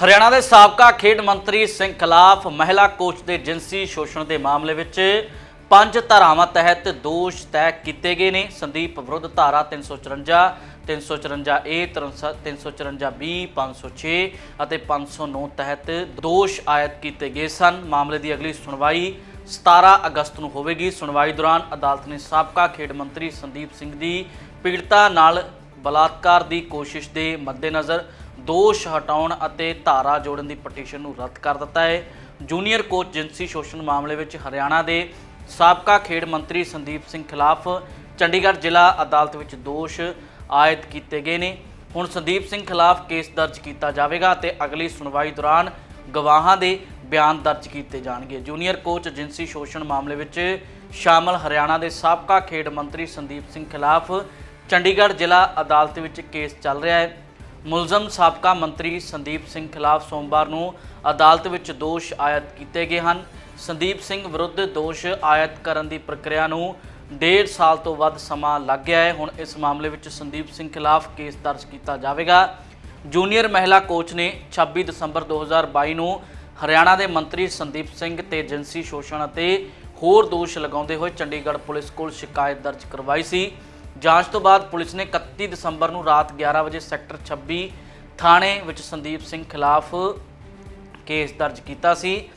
ਹਰਿਆਣਾ ਦੇ ਸਾਬਕਾ ਖੇਡ ਮੰਤਰੀ ਸਿੰਘ ਖਿਲਾਫ ਮਹਿਲਾ ਕੋਚ ਦੇ ਜਿੰਸੀ ਸ਼ੋਸ਼ਣ ਦੇ ਮਾਮਲੇ ਵਿੱਚ ਪੰਜ ਧਾਰਾਵਾਂ ਤਹਿਤ ਦੋਸ਼ ਤੈਅ ਕੀਤੇ ਗਏ ਨੇ। ਸੰਦੀਪ ਵਿਰੁੱਧ ਧਾਰਾ 354 354 ਏ 354 ਬੀ 506 ਅਤੇ 509 ਤਹਿਤ ਦੋਸ਼ ਆਇਦ ਕੀਤੇ ਗਏ ਸਨ। ਮਾਮਲੇ ਦੀ ਅਗਲੀ ਸੁਣਵਾਈ 17 ਅਗਸਤ ਨੂੰ ਹੋਵੇਗੀ। ਸੁਣਵਾਈ ਦੌਰਾਨ ਅਦਾਲਤ ਨੇ ਸਾਬਕਾ ਖੇਡ ਮੰਤਰੀ ਸੰਦੀਪ ਸਿੰਘ ਦੀ ਪੀੜਤਾ ਨਾਲ ਬਲਾਤਕਾਰ ਦੀ ਕੋਸ਼ਿਸ਼ ਦੇ ਮੱਦੇਨਜ਼ਰ ਦੋਸ਼ ਹਟਾਉਣ ਅਤੇ ਧਾਰਾ ਜੋੜਨ ਦੀ ਪਟੀਸ਼ਨ ਨੂੰ ਰੱਦ ਕਰ ਦਿੱਤਾ ਹੈ। ਜੂਨੀਅਰ ਕੋਚ ਜਿੰਸੀ ਸ਼ੋਸ਼ਣ ਮਾਮਲੇ ਵਿੱਚ ਹਰਿਆਣਾ ਦੇ ਸਾਬਕਾ ਖੇਡ ਮੰਤਰੀ ਸੰਦੀਪ ਸਿੰਘ ਖਿਲਾਫ ਚੰਡੀਗੜ੍ਹ ਜ਼ਿਲ੍ਹਾ ਅਦਾਲਤ ਵਿੱਚ ਦੋਸ਼ ਆਇਦ ਕੀਤੇ ਗਏ ਨੇ। ਹੁਣ ਸੰਦੀਪ ਸਿੰਘ ਖਿਲਾਫ ਕੇਸ ਦਰਜ ਕੀਤਾ ਜਾਵੇਗਾ ਅਤੇ ਅਗਲੀ ਸੁਣਵਾਈ ਦੌਰਾਨ ਗਵਾਹਾਂ ਦੇ ਬਿਆਨ ਦਰਜ ਕੀਤੇ ਜਾਣਗੇ। ਜੂਨੀਅਰ ਕੋਚ ਜਿੰਸੀ ਸ਼ੋਸ਼ਣ ਮਾਮਲੇ ਵਿੱਚ ਸ਼ਾਮਲ ਹਰਿਆਣਾ ਦੇ ਸਾਬਕਾ ਖੇਡ ਮੰਤਰੀ ਸੰਦੀਪ ਸਿੰਘ ਖਿਲਾਫ ਚੰਡੀਗੜ੍ਹ ਜ਼ਿਲ੍ਹਾ ਅਦਾਲਤ ਵਿੱਚ ਕੇਸ ਚੱਲ ਰਿਹਾ ਹੈ। ਮੁਲਜ਼ਮ ਸਾਬਕਾ ਮੰਤਰੀ ਸੰਦੀਪ ਸਿੰਘ ਖਿਲਾਫ ਸੋਮਵਾਰ ਨੂੰ ਅਦਾਲਤ ਵਿੱਚ ਦੋਸ਼ ਆਇਤ ਕੀਤੇ ਗਏ ਹਨ। ਸੰਦੀਪ ਸਿੰਘ ਵਿਰੁੱਧ ਦੋਸ਼ ਆਇਤ ਕਰਨ ਦੀ ਪ੍ਰਕਿਰਿਆ ਨੂੰ ਡੇਢ ਸਾਲ ਤੋਂ ਵੱਧ ਸਮਾਂ ਲੱਗ ਗਿਆ ਹੈ। ਹੁਣ ਇਸ ਮਾਮਲੇ ਵਿੱਚ ਸੰਦੀਪ ਸਿੰਘ ਖਿਲਾਫ ਕੇਸ ਦਰਜ ਕੀਤਾ ਜਾਵੇਗਾ। ਜੂਨੀਅਰ ਮਹਿਲਾ ਕੋਚ ਨੇ 26 ਦਸੰਬਰ 2022 ਨੂੰ ਹਰਿਆਣਾ ਦੇ ਮੰਤਰੀ ਸੰਦੀਪ ਸਿੰਘ ਤੇ ਏਜੰਸੀ ਸ਼ੋਸ਼ਣ ਅਤੇ ਹੋਰ ਦੋਸ਼ ਲਗਾਉਂਦੇ ਹੋਏ ਚੰਡੀਗੜ੍ਹ ਪੁਲਿਸ ਕੋਲ ਸ਼ਿਕਾਇਤ ਦਰਜ ਕਰਵਾਈ ਸੀ। ਜਾਂਚ ਤੋਂ ਬਾਅਦ ਪੁਲਿਸ ਨੇ 31 ਦਸੰਬਰ ਨੂੰ ਰਾਤ 11 ਵਜੇ ਸੈਕਟਰ 26 ਥਾਣੇ ਵਿੱਚ ਸੰਦੀਪ ਸਿੰਘ ਖਿਲਾਫ ਕੇਸ ਦਰਜ ਕੀਤਾ ਸੀ।